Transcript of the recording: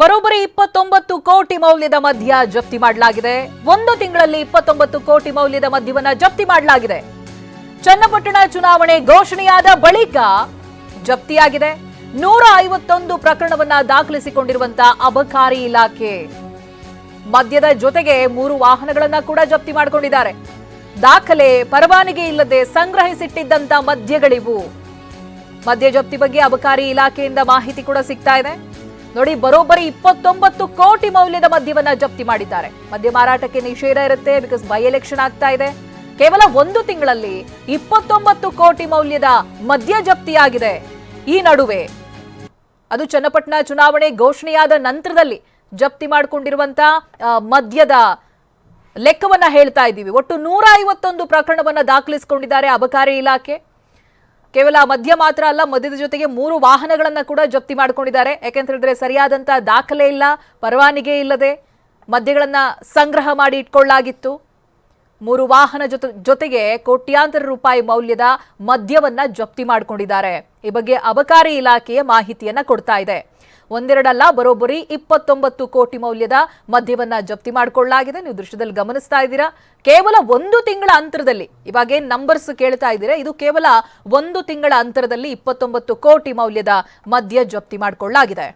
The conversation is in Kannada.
ಬರೋಬ್ಬರಿ ಇಪ್ಪತ್ತೊಂಬತ್ತು ಕೋಟಿ ಮೌಲ್ಯದ ಮದ್ಯ ಜಪ್ತಿ ಮಾಡಲಾಗಿದೆ. ಒಂದು ತಿಂಗಳಲ್ಲಿ ಇಪ್ಪತ್ತೊಂಬತ್ತು ಕೋಟಿ ಮೌಲ್ಯದ ಮದ್ಯವನ್ನ ಜಪ್ತಿ ಮಾಡಲಾಗಿದೆ. ಚನ್ನಪಟ್ಟಣ ಚುನಾವಣೆ ಘೋಷಣೆಯಾದ ಬಳಿಕ ಜಪ್ತಿಯಾಗಿದೆ. ನೂರ ಐವತ್ತೊಂದು ಪ್ರಕರಣವನ್ನ ದಾಖಲಿಸಿಕೊಂಡಿರುವಂತಹ ಅಬಕಾರಿ ಇಲಾಖೆ. ಮದ್ಯದ ಜೊತೆಗೆ ಮೂರು ವಾಹನಗಳನ್ನ ಕೂಡ ಜಪ್ತಿ ಮಾಡಿಕೊಂಡಿದ್ದಾರೆ. ದಾಖಲೆ ಪರವಾನಗಿ ಇಲ್ಲದೆ ಸಂಗ್ರಹಿಸಿಟ್ಟಿದ್ದಂತ ಮದ್ಯಗಳಿವು. ಮದ್ಯ ಜಪ್ತಿ ಬಗ್ಗೆ ಅಬಕಾರಿ ಇಲಾಖೆಯಿಂದ ಮಾಹಿತಿ ಕೂಡ ಸಿಗ್ತಾ ಇದೆ. ನೋಡಿ, ಬರೋಬ್ಬರಿ ಇಪ್ಪತ್ತೊಂಬತ್ತು ಕೋಟಿ ಮೌಲ್ಯದ ಮದ್ಯವನ್ನ ಜಪ್ತಿ ಮಾಡಿದ್ದಾರೆ. ಮದ್ಯ ಮಾರಾಟಕ್ಕೆ ನಿಷೇಧ ಇರುತ್ತೆ ಬಿಕಾಸ್ ಬೈ ಎಲೆಕ್ಷನ್ ಆಗ್ತಾ ಇದೆ. ಕೇವಲ ಒಂದು ತಿಂಗಳಲ್ಲಿ ಇಪ್ಪತ್ತೊಂಬತ್ತು ಕೋಟಿ ಮೌಲ್ಯದ ಮದ್ಯ ಜಪ್ತಿಯಾಗಿದೆ. ಈ ನಡುವೆ ಅದು ಚನ್ನಪಟ್ಟಣ ಚುನಾವಣೆ ಘೋಷಣೆಯಾದ ನಂತರದಲ್ಲಿ ಜಪ್ತಿ ಮಾಡಿಕೊಂಡಿರುವಂತ ಮದ್ಯದ ಲೆಕ್ಕವನ್ನ ಹೇಳ್ತಾ ಇದ್ದೀವಿ. ಒಟ್ಟು ನೂರ ಐವತ್ತೊಂದು ಪ್ರಕರಣವನ್ನ ದಾಖಲಿಸಿಕೊಂಡಿದ್ದಾರೆ ಅಬಕಾರಿ ಇಲಾಖೆ. ಕೇವಲ ಮದ್ಯ ಮಾತ್ರ ಅಲ್ಲ, ಮದ್ಯದ ಜೊತೆಗೆ ಮೂರು ವಾಹನಗಳನ್ನ ಕೂಡ ಜಪ್ತಿ ಮಾಡ್ಕೊಂಡಿದ್ದಾರೆ. ಯಾಕೆಂತ ಹೇಳಿದ್ರೆ ಸರಿಯಾದಂತಹ ದಾಖಲೆ ಇಲ್ಲ, ಪರವಾನಿಗೆ ಇಲ್ಲದೆ ಮದ್ಯಗಳನ್ನ ಸಂಗ್ರಹ ಮಾಡಿ ಇಟ್ಕೊಳ್ಳಾಗಿತ್ತು. ಮೂರು ವಾಹನ ಜೊತೆ, ಜೊತೆಗೆ ಕೋಟ್ಯಾಂತರ ರೂಪಾಯಿ ಮೌಲ್ಯದ ಮದ್ಯವನ್ನ ಜಪ್ತಿ ಮಾಡಿಕೊಂಡಿದ್ದಾರೆ. ಈ ಬಗ್ಗೆ ಅಬಕಾರಿ ಇಲಾಖೆಯ ಮಾಹಿತಿಯನ್ನ ಕೊಡ್ತಾ ಇದೆ. ಒಂದೆರಡಲ್ಲ, ಬರೋಬ್ಬರಿ ಇಪ್ಪತ್ತೊಂಬತ್ತು ಕೋಟಿ ಮೌಲ್ಯದ ಮದ್ಯವನ್ನ ಜಪ್ತಿ ಮಾಡಿಕೊಳ್ಳಲಾಗಿದೆ. ನೀವು ದೃಶ್ಯದಲ್ಲಿ ಗಮನಿಸ್ತಾ ಇದ್ದೀರಾ. ಕೇವಲ ಒಂದು ತಿಂಗಳ ಅಂತರದಲ್ಲಿ, ಇವಾಗ ಏನ್ ನಂಬರ್ಸ್ ಕೇಳ್ತಾ ಇದ್ದೀರಾ. ಇದು ಕೇವಲ ಒಂದು ತಿಂಗಳ ಅಂತರದಲ್ಲಿ ಇಪ್ಪತ್ತೊಂಬತ್ತು ಕೋಟಿ ಮೌಲ್ಯದ ಮದ್ಯ ಜಪ್ತಿ ಮಾಡಿಕೊಳ್ಳಲಾಗಿದೆ.